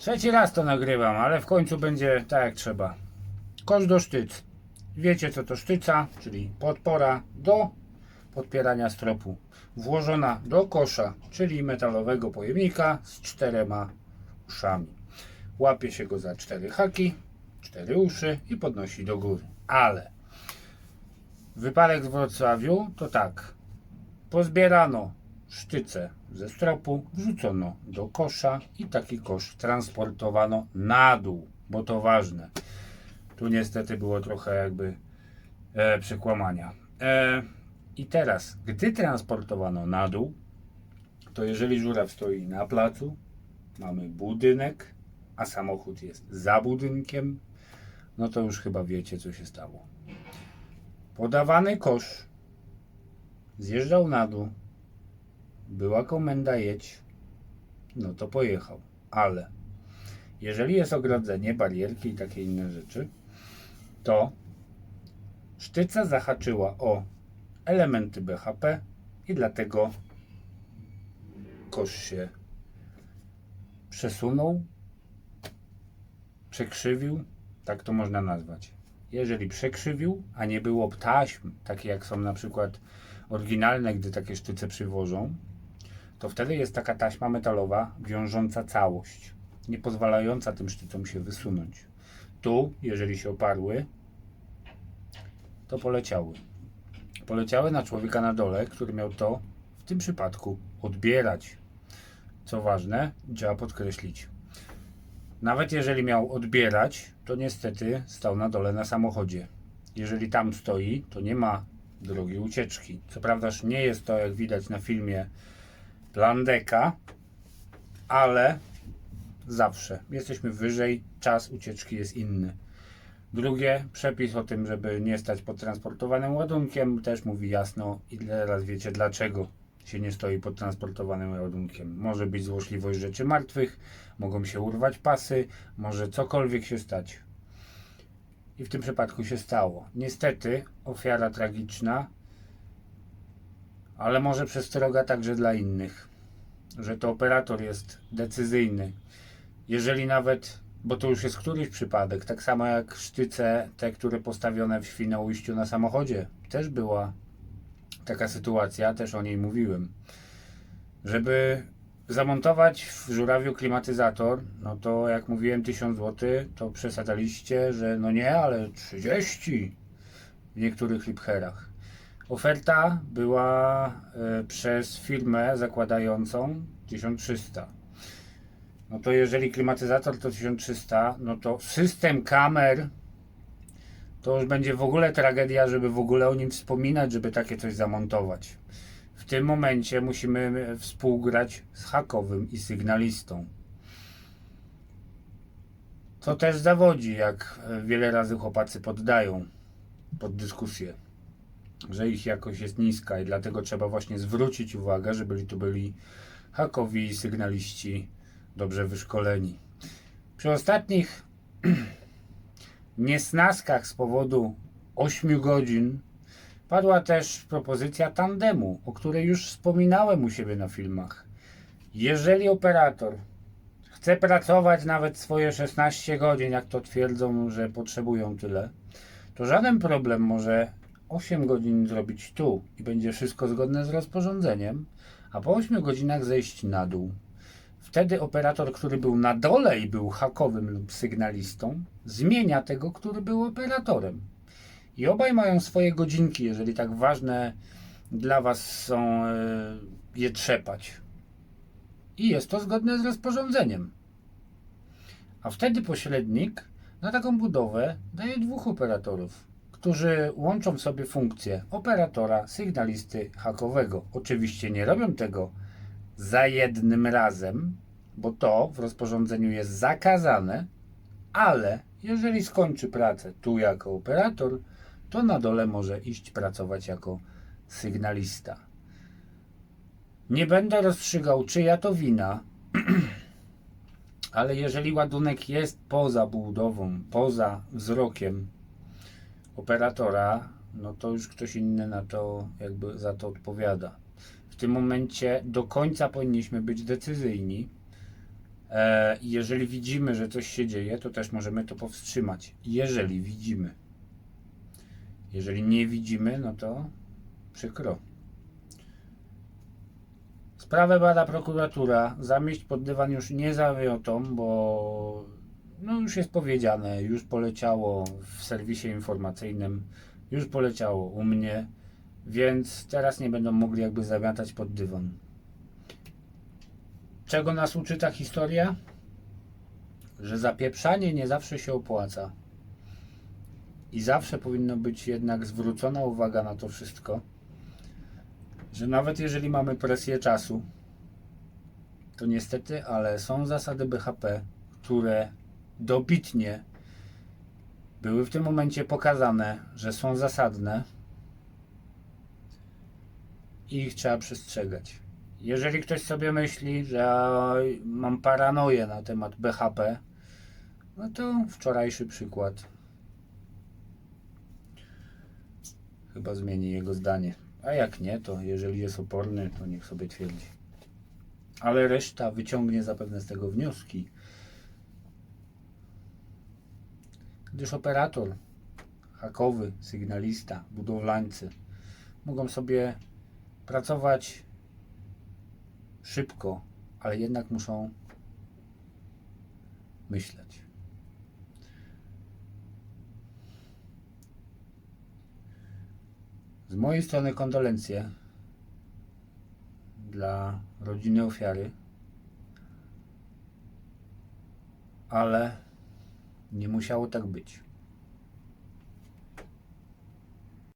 Trzeci raz to nagrywam, ale w końcu będzie tak jak trzeba. Kosz do sztyc. Wiecie co to sztyca, czyli podpora do podpierania stropu. Włożona do kosza, czyli metalowego pojemnika z czterema uszami. Łapie się go za cztery haki, cztery uszy i podnosi do góry. Ale wypadek w Wrocławiu to tak. Pozbierano sztyce ze stropu, wrzucono do kosza i taki kosz transportowano na dół, bo to ważne. Tu niestety było trochę jakby e, przekłamania. E, I teraz, gdy transportowano na dół, to jeżeli żuraw stoi na placu, mamy budynek, a samochód jest za budynkiem, no to już chyba wiecie, co się stało. Podawany kosz zjeżdżał na dół, była komenda jedź, no to pojechał. Ale jeżeli jest ogrodzenie, barierki i takie inne rzeczy, to sztyca zahaczyła o elementy BHP i dlatego kosz się przesunął, przekrzywił, tak to można nazwać. Jeżeli przekrzywił, a nie było taśm, takie jak są na przykład oryginalne, gdy takie sztyce przywożą, to wtedy jest taka taśma metalowa wiążąca całość, nie pozwalająca tym sztycom się wysunąć. Tu, jeżeli się oparły, to poleciały. Poleciały na człowieka na dole, który miał to w tym przypadku odbierać. Co ważne, trzeba podkreślić. Nawet jeżeli miał odbierać, to niestety stał na dole na samochodzie. Jeżeli tam stoi, to nie ma drogi ucieczki. Co prawdaż nie jest to, jak widać na filmie, plan deka, ale zawsze jesteśmy wyżej, czas ucieczki jest inny. Drugie, przepis o tym, żeby nie stać pod transportowanym ładunkiem, też mówi jasno i teraz wiecie dlaczego się nie stoi pod transportowanym ładunkiem. Może być złośliwość rzeczy martwych, mogą się urwać pasy, może cokolwiek się stać. I w tym przypadku się stało. Niestety, ofiara tragiczna, ale może przestroga także dla innych, że to operator jest decyzyjny. Jeżeli nawet, bo to już jest któryś przypadek, tak samo jak sztyce, te, które postawione w Świnoujściu na samochodzie, też była taka sytuacja, też o niej mówiłem. Żeby zamontować w żurawiu klimatyzator, no to jak mówiłem 1000 zł, to przesadzaliście, że no nie, ale 30 w niektórych lipherach. Oferta była e, przez firmę zakładającą 1300. No to jeżeli klimatyzator to 1300, no to system kamer to już będzie w ogóle tragedia, żeby w ogóle o nim wspominać, żeby takie coś zamontować. W tym momencie musimy współgrać z hakowym i sygnalistą. Co też zawodzi, jak wiele razy chłopacy poddają pod dyskusję, że ich jakość jest niska i dlatego trzeba właśnie zwrócić uwagę, że byli tu byli hakowi sygnaliści dobrze wyszkoleni. Przy ostatnich niesnaskach z powodu 8 godzin padła też propozycja tandemu, o której już wspominałem u siebie na filmach. Jeżeli operator chce pracować nawet swoje 16 godzin, jak to twierdzą, że potrzebują tyle, to żaden problem może 8 godzin zrobić tu i będzie wszystko zgodne z rozporządzeniem, a po 8 godzinach zejść na dół. Wtedy operator, który był na dole i był hakowym lub sygnalistą, zmienia tego, który był operatorem. I obaj mają swoje godzinki, jeżeli tak ważne dla Was są e, je trzepać. I jest to zgodne z rozporządzeniem. A wtedy pośrednik na taką budowę daje dwóch operatorów, którzy łączą sobie funkcje operatora, sygnalisty, hakowego. Oczywiście nie robią tego za jednym razem, bo to w rozporządzeniu jest zakazane, ale jeżeli skończy pracę tu jako operator, to na dole może iść pracować jako sygnalista. Nie będę rozstrzygał, czyja to wina, ale jeżeli ładunek jest poza budową, poza wzrokiem operatora, no to już ktoś inny na to jakby za to odpowiada. W tym momencie do końca powinniśmy być decyzyjni, E, jeżeli widzimy, że coś się dzieje, to też możemy to powstrzymać. Jeżeli widzimy. Jeżeli nie widzimy, no to przykro. Sprawę bada prokuratura. Zamieść pod dywan już nie zawiotą, bo no już jest powiedziane, już poleciało w serwisie informacyjnym, już poleciało u mnie, więc teraz nie będą mogli jakby zamiatać pod dywan. Czego nas uczy ta historia? Że zapieprzanie nie zawsze się opłaca. I zawsze powinno być jednak zwrócona uwaga na to wszystko, że nawet jeżeli mamy presję czasu, to niestety, ale są zasady BHP, które dobitnie były w tym momencie pokazane, że są zasadne i ich trzeba przestrzegać. Jeżeli ktoś sobie myśli, że mam paranoję na temat BHP, no to wczorajszy przykład chyba zmieni jego zdanie. A jak nie, to jeżeli jest oporny, to niech sobie twierdzi. Ale reszta wyciągnie zapewne z tego wnioski. Gdyż operator hakowy, sygnalista, budowlańcy mogą sobie pracować szybko, ale jednak muszą myśleć. Z mojej strony kondolencje dla rodziny ofiary, ale nie musiało tak być.